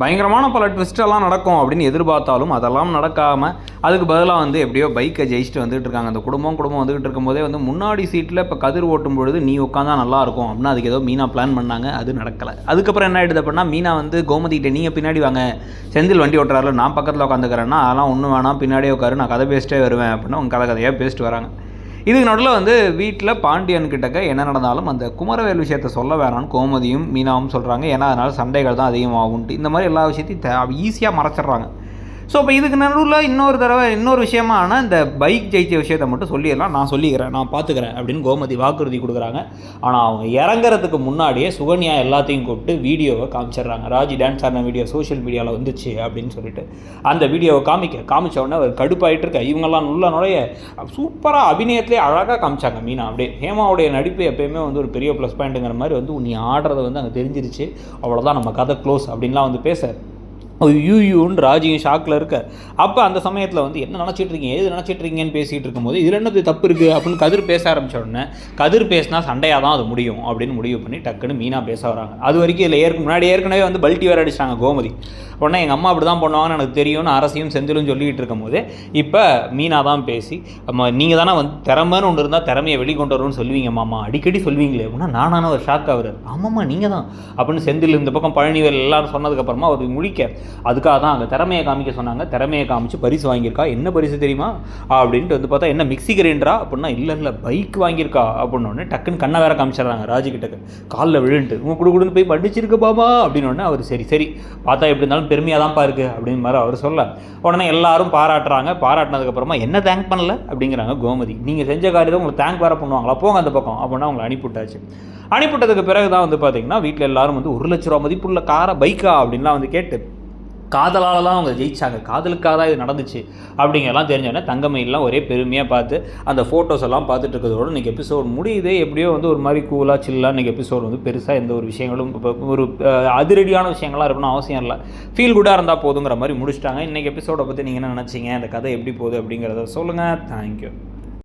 பயங்கரமான பல ட்விஸ்டெல்லாம் நடக்கும் அப்படின்னு எதிர்பார்த்தாலும் அதெல்லாம் நடக்காமல் அதுக்கு பதிலாக வந்து எப்படியோ பைக்கை ஜெயிச்சுட்டு வந்துகிட்டு இருக்காங்க. அந்த குடும்பம் குடும்பம் வந்துகிட்டு இருக்கும்போதே வந்து முன்னாடி சீட்டில் இப்போ கதிர் ஓட்டும் பொழுது நீ உட்காந்தா நல்லா இருக்கும் அப்படின்னா அதுக்கு ஏதோ மீனா பிளான் பண்ணாங்க. அது நடக்கலை. அதுக்கப்புறம் என்ன ஆகிடுது அப்படின்னா மீனா வந்து கோமதிக்கிட்ட நீங்கள் பின்னாடி வாங்க. செந்தில் வண்டி ஓட்டுறாருல நான் பக்கத்தில் உட்காந்துக்கிறேன்னா அதெல்லாம் ஒன்றும் வேணாம். பின்னாடியே உட்காரு. நான் கதை பேசிட்டே வருவேன். அப்படின்னா அவங்க கதை கதையாக பேசிட்டு வராங்க. இதுக்கு நடுவில் வந்து வீட்டில் பாண்டியன் கிட்டக்க என்ன நடந்தாலும் அந்த குமரவேல் விஷயத்த சொல்ல வேணாம்னு கோமதியும் மீனாவும் சொல்கிறாங்க ஏன்னா அதனால் சண்டைகள் தான் அதிகமாகும்ட்டு. இந்த மாதிரி எல்லா விஷயத்தையும் ஈஸியாக மறைச்சிடுறாங்க. ஸோ இப்போ இதுக்கு நடுவில் இன்னொரு தடவை இன்னொரு விஷயமா ஆனால் இந்த பைக் ஜெயிச்ச விஷயத்தை மட்டும் சொல்லிடலாம். நான் சொல்லிக்கிறேன் நான் பார்த்துக்கிறேன் அப்படின்னு கோமதி வாக்குறுதி கொடுக்குறாங்க. ஆனால் அவங்க இறங்குறதுக்கு முன்னாடியே சுகன்யா எல்லாத்தையும் கூப்பிட்டு வீடியோவை காமிச்சிடுறாங்க. ராஜி டான்ஸ் ஆடின வீடியோ சோஷியல் மீடியாவில் வந்துச்சு அப்படின்னு சொல்லிட்டு. அந்த வீடியோவை காமிக்க காமிச்ச உடனே அவர் கடுப்பாயிட்டு இருக்க இவங்கெல்லாம் உள்ள நுழைய சூப்பராக அபிநயத்திலே அழகாக காமிச்சாங்க மீனா. அப்படியே ஹேமாவுடைய நடிப்பு எப்பயுமே வந்து ஒரு பெரிய ப்ளஸ் பாயிண்ட்டுங்கிற மாதிரி வந்து நீ ஆடுறது வந்து அங்கே தெரிஞ்சிருச்சு. அவ்வளோதான் நம்ம கதை க்ளோஸ் அப்படின்லாம் வந்து பேச யூயூன்னு ராஜியும் ஷாக்கில் இருக்க அப்போ அந்த சமயத்தில் வந்து என்ன நினச்சிட்டு இருக்கீங்க? எது நினச்சிட்டு இருக்கீங்கன்னு பேசிகிட்டு இருக்கும்போது இதில் என்னது தப்பு இருக்குது அப்படின்னு கதிர் பேச ஆரம்பிச்ச உடனே கதிர் பேசினா சண்டையாக தான் அது முடியும் அப்படின்னு முடிவு பண்ணி டக்குன்னு மீனா பேச வராங்க. அது வரைக்கும் இதில் ஏற்க முன்னாடி ஏற்கனவே வந்து பல்ட்டி வேறு அடிச்சிட்டாங்க கோமதி. உடனே எங்கள் அம்மா அப்படி தான் பண்ணுவாங்கன்னு எனக்கு தெரியும்னு அரசியும் செந்திலும் சொல்லிக்கிட்டு இருக்கும்போது இப்போ மீனா தான் பேசி நீங்கள் தானே வந்து திறமைன்னு ஒன்று இருந்தால் திறமையை வெளிக்கொண்டு வரும்னு சொல்லுவீங்க மாமா. அடிக்கடி சொல்வீங்களே அப்படின்னா நானான ஒரு ஷாக் ஆகுறாரு ஆமாம்மா நீங்கள் தான் அப்படின்னு செந்தில் இந்த பக்கம் பழனிவேல் எல்லாரும் சொன்னதுக்கப்புறமா அவர் முழிக்க அதுக்காக தான் அங்கே திறமையை காமிக்க சொன்னாங்க. திறமையை காமிச்சு பரிசு வாங்கியிருக்கா? என்ன பரிசு தெரியுமா? அப்படின்ட்டு வந்து பார்த்தா என்ன மிக்ஸி கிரைண்டரா? அப்படின்னா இல்லை இல்லை பைக் வாங்கியிருக்கா? அப்படின்னு டக்குன்னு கண்ணை வேற காமிச்சிடுறாங்க ராஜுகிட்டக்கு காலில் விழுன்ட்டு உங்க குடு குடுன்னு போய் பண்டிச்சிருக்கு பாபா அப்படின்னு அவர் சரி சரி பார்த்தா எப்படி இருந்தாலும் பெருமையாக தான்ப்பா இருக்குது அப்படின்னு மாதிரி அவர் சொல்ல. உடனே எல்லாரும் பாராட்டுறாங்க. பாராட்டினதுக்கப்புறமா என்ன தேங்க் பண்ணல? அப்படிங்கிறாங்க கோமதி. நீங்கள் செஞ்ச காரியத்தை உங்களை தேங்க் வேற பண்ணுவாங்களா? போங்க அந்த பக்கம் அப்படின்னா அவங்களை அனுப்பிவிட்டாச்சு. அனுப்பிவிட்டதுக்கு பிறகு தான் வந்து பார்த்தீங்கன்னா வீட்டில் எல்லாரும் வந்து ஒரு லட்ச ரூபா மதிப்புள்ள காரை பைக்கா அப்படின்லாம் வந்து கேட்டு காதலால் தான் அவங்க ஜெயிச்சாங்க. காதலுக்காக தான் இது நடந்துச்சு அப்படிங்கிறலாம் தெரிஞ்சோடனே தங்கமயிலாம் ஒரே பெருமையாக பார்த்து அந்த ஃபோட்டோஸ் எல்லாம் பார்த்துட்டு இருக்கிறதோட இன்றைக்கி எபிசோட் முடியுது எப்படியோ வந்து ஒரு மாதிரி கூலாக சில்லாக இன்றைக்கி எபிசோட் வந்து பெருசாக எந்த ஒரு விஷயங்களும் இப்போ ஒரு அதிரடியான விஷயங்களாக இருக்கணும் அவசியம் இல்லை. ஃபீல் குட்டாக இருந்தால் போதுங்கிற மாதிரி முடிச்சிட்டாங்க. இன்றைக்கி எபிசோடை பற்றி நீங்கள் என்ன நினச்சிங்க? அந்த கதை எப்படி போகுது அப்படிங்கிறத சொல்லுங்கள் தேங்க்யூ